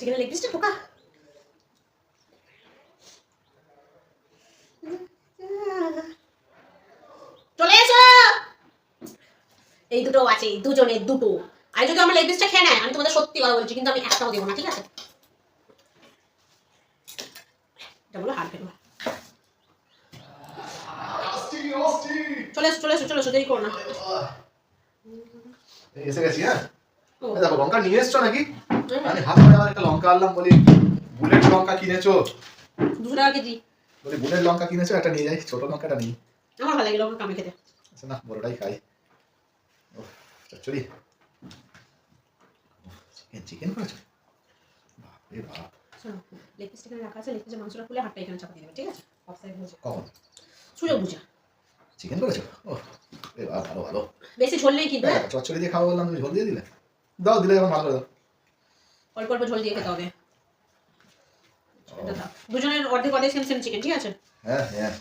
চিকেনের লেগ পিসটা পোকা চলে এসো। এই দুটো আছে, এই দুজনের দুটো। আর যদি আমার লেগ পিসটা খেয়ে নেয়, আমি তোমাদের সত্যি কথা বলছি, কিন্তু আমি একটাও দেবো না, ঠিক আছে? এটা চলে চলে চলে দেরি করো না। এসে গেছি হ্যাঁ? দেখো লঙ্কা নিয়ে এসছো নাকি? আমি ধরে আবার একটা লঙ্কা আনলাম বলি বুলেট লঙ্কা কিনেছো? দুশো টাকা কেজি। বলি বুলেট লঙ্কা কিনেছো? একটা নিয়ে যাই ছোট লঙ্কাটা নিই। আমার ভালো লাগে লঙ্কা কামে খেতে। আচ্ছা না বড়টাই খাই। চচ্চড়ি। চিকেন চিকেন করেছ? বাপরে বাপ। লেগ পিসটা এখানে রাখা আছে লেগ পিসের মাংসটা খুলে হাতটা এখানে চাপা দিয়ে দেবে ঠিক আছে? বুঝে কখন? সুযোগ বুঝে চিকেন করেছ? ও এ ভালো ভালো। বেশি ঝোল নেই কিন্তু হ্যাঁ? চচ্চড়ি দিয়ে খাওয়া বললাম তুমি ঝোল দিয়ে দিলে? দাও দিলে যখন ভালো দাও অল্প অল্প ঝোল দিয়ে খেতে হবে। দুজনের অর্ধেক অর্ধেক সেম সেম চিকেন ঠিক আছে? হ্যাঁ হ্যাঁ।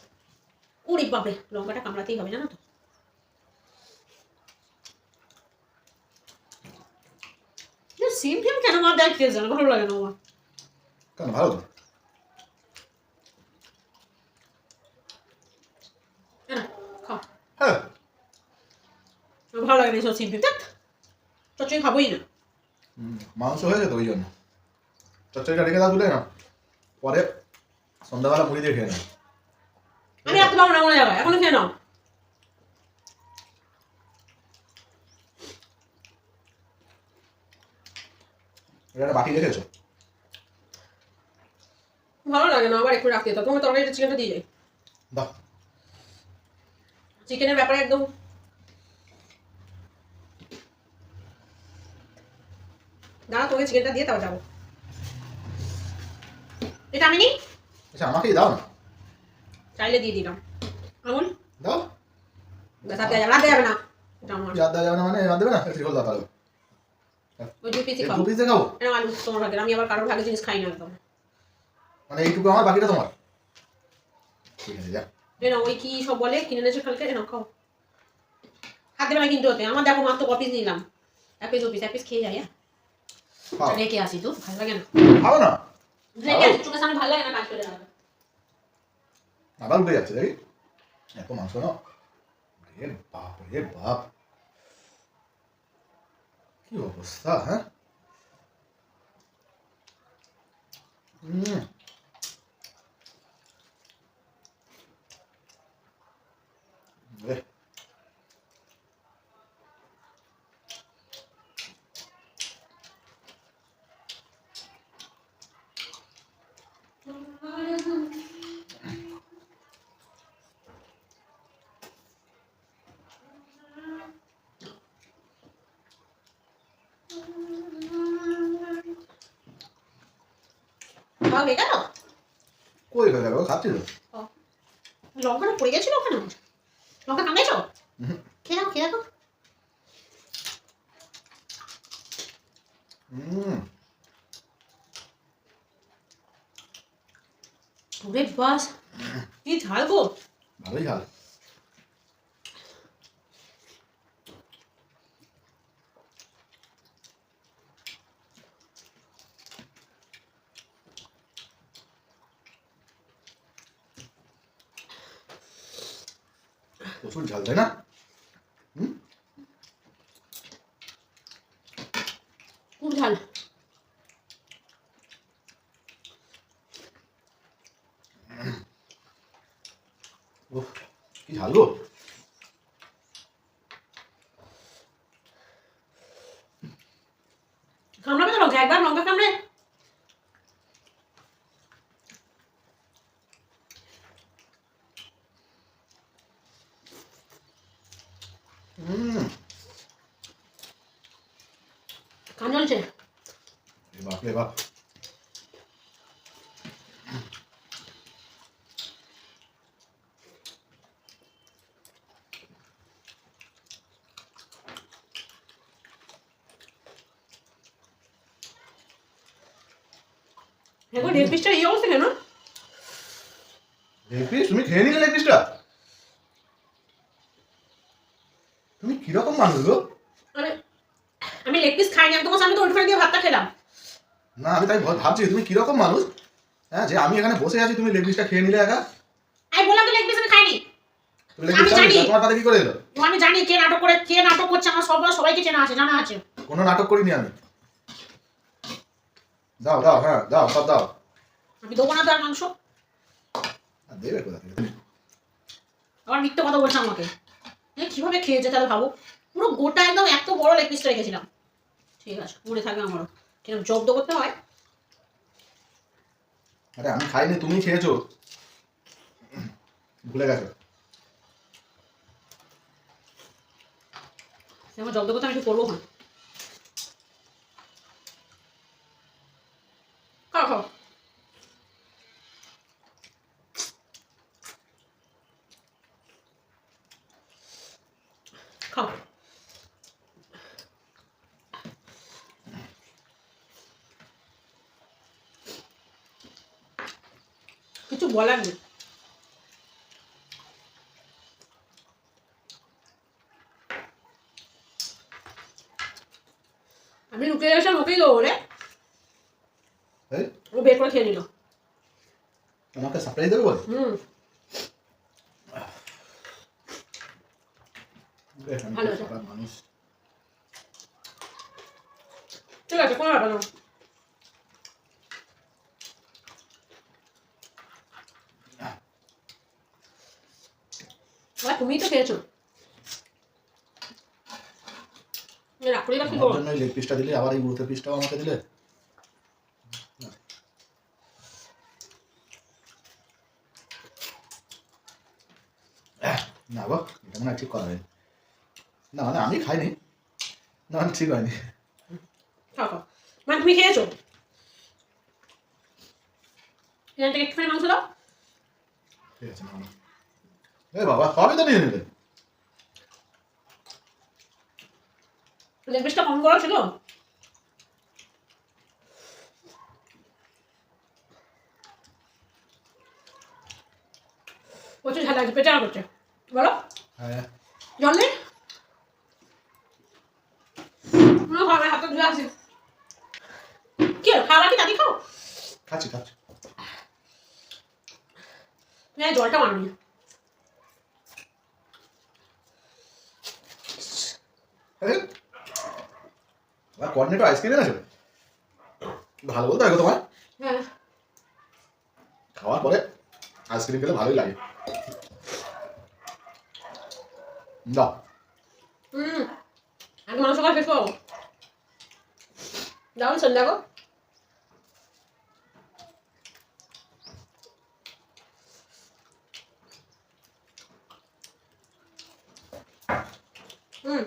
উড়ি বাপরে লঙ্কাটা কামড়াতেই হবে জানো তো। সিম ফিম কেন? আমার দেখ খেয়ে জানো ভালো লাগে না আমার। কেন ভালো তো? হ্যাঁ। হ্যাঁ ভালো লাগে না এইসব সিম ফিম দেখ চচ্চড়ি খাবোই না। মাংস হয়ে যেত ওই জন্য। চচ্চড়িটা রেখে দাও তুলে না পরে সন্ধ্যাবেলা মুড়ি দিয়ে খেয়ে নাও। আমি রাখতে পারব না কোনো জায়গায় এখনও খেয়ে নাও। এটা বাকি রেখেছো? ভালো লাগে না আবার একটু রাখতে। তো তোমার তরকারিটা চিকেনটা দিয়ে যাই। দাও চিকেনের ব্যাপারে একদম দাঁড়া তোকে চিকেনটা দিয়ে তাও যাব। এটা আমি নিই? আচ্ছা আমাকেই দাও না। চাইলে দিয়ে দিলাম। আমুল? দাও। ব্যাস দেওয়া যাবে না, আর দেওয়া যাবে না। এটা আমার। দেওয়া যাবে না মানে ইয়াদ দেবে না? একটু ঝোল দাও তাহলে। ওই দু পিসই এই দু পিস দিয়ে এটা আলু তোমার ভাগের। আমি আবার কারোর জিনিস খাই না একদম। মানে এইটুকু আমার বাকিটা তোমার। ঠিক আছে যা। না ওই কি সব বলে? কিনে এনেছে কালকে? না খাও। হাত না কিন্তু আমার দেখো মাত্র কপিস নিলাম। এক পিস দু পিস এক পিস খেয়ে যাই হ্যাঁ? রেখে আসি তো ভালো লাগে না? খাও না? রেখে আসি চোখের সামনে ভালো লাগে না কাজ করে আবার উঠে যাচ্ছে দেখি এত মাংস না রে বাপ রে বাপ। কি অবস্থা হ্যাঁ? হুম খাওয়া হয়ে গেল? কই হয়ে গেল? খাচ্ছি লঙ্কাটা পড়ে গেছিল ওখানে? লঙ্কা। খেয়ে খেয়ে বাস কি ঝাল গো। ভালোই ঝাল। প্রচুর ঝাল তাই না হুম খুব ঝাল উফ, কি ঝাল গো কামড়াবে তো লঙ্কা একবার লঙ্কা কামড়ে হুম কান জ্বলছে এ বাপ এখন লেগ পিসটা এই অবস্থা কেন লেগ পিস তুমি খেয়ে নিলে লেগ পিসটা তুমি কীরকম মানুষ গো লেগ পিস খাইনি আমি তোমার সামনে তো ওইখানে দিয়ে ভাতটা খেলাম। না আমি তাই ভাবছি তুমি কীরকম মানুষ? হ্যাঁ যে আমি এখানে বসে আছি তুমি লেগ পিসটা খেয়ে নিলে একা? আমি বললাম তো লেগ পিস আমি খাইনি। আমি জানি। তোমার তাহলে কি করে এলো? আমি জানি কে নাটক করে কে নাটক করছে আমার সব সবাইকে চেনা আছে জানা আছে। কোনো নাটক করিনি আমি। দাও দাও হ্যাঁ দাও সব দাও। আমি দেবো না তো মাংস। দেবে কোথা থেকে? আবার মিথ্যে কথা বলছে আমাকে। কীভাবে খেয়েছে তাহলে ভাবো? পুরো গোটা একদম এত বড় লেগ পিসটা রেখেছিলাম। ঠিক আছে মনে থাকবে আমারও। কীরকম জব্দ করতে হয়। আরে আমি খাইনি তুমি খেয়েছো। ভুলে গেছো। জব্দ করতে আমি একটু করব না খাও খাও খাও কিছু বলার নেই। আমি লুকিয়ে গেছিলাম ওকেই দেবো রে ও বের করে খেয়ে নিল। আমাকে সারপ্রাইজ দেবে বলে? হুম। ঠিক আছে কোনো ব্যাপার না। বাবা, তুমিই তো খেয়েছো। রাখলি বা কি করব জন্য লেগ পিসটা দিলে আবার এই গুরুত্বের পিসটাও আমাকে দিলে। না গো এটা মনে ঠিক করা হয়নি। না মানে আমি খাইনি। না ঠিক হয়নি। মানে তুমি খেয়েছো? এখান থেকে একটুখানি মাংস দাও। ঠিক আছে এ বাবা সবই তো নিয়ে নিলে লেগ পিসটা কম করা ছিল প্রচুর ঝাল লাগছে পেটে করছে বলো। হ্যাঁ। জল নেই? খাবে হাতে ধুয়ে আসি কি খাওয়া কি তাড়ি খাও? খাচ্ছি খাচ্ছি। জলটা মারনি কর্নেটো আইসক্রিম এনেছো? ভালো বলতে হয় তোমার হ্যাঁ। খাওয়ার পরে আইসক্রিম খেলে ভালোই লাগে। হুম আগে মাংস খাওয়া শেষ করো দাও সন্ধ্যা গো হুম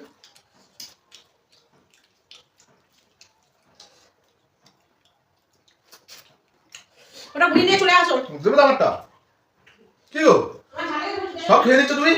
ওটা বুড়ি নিয়ে চলে আসো দেবে তো কি গো? সব খেয়ে নিচ্ছ তুমি?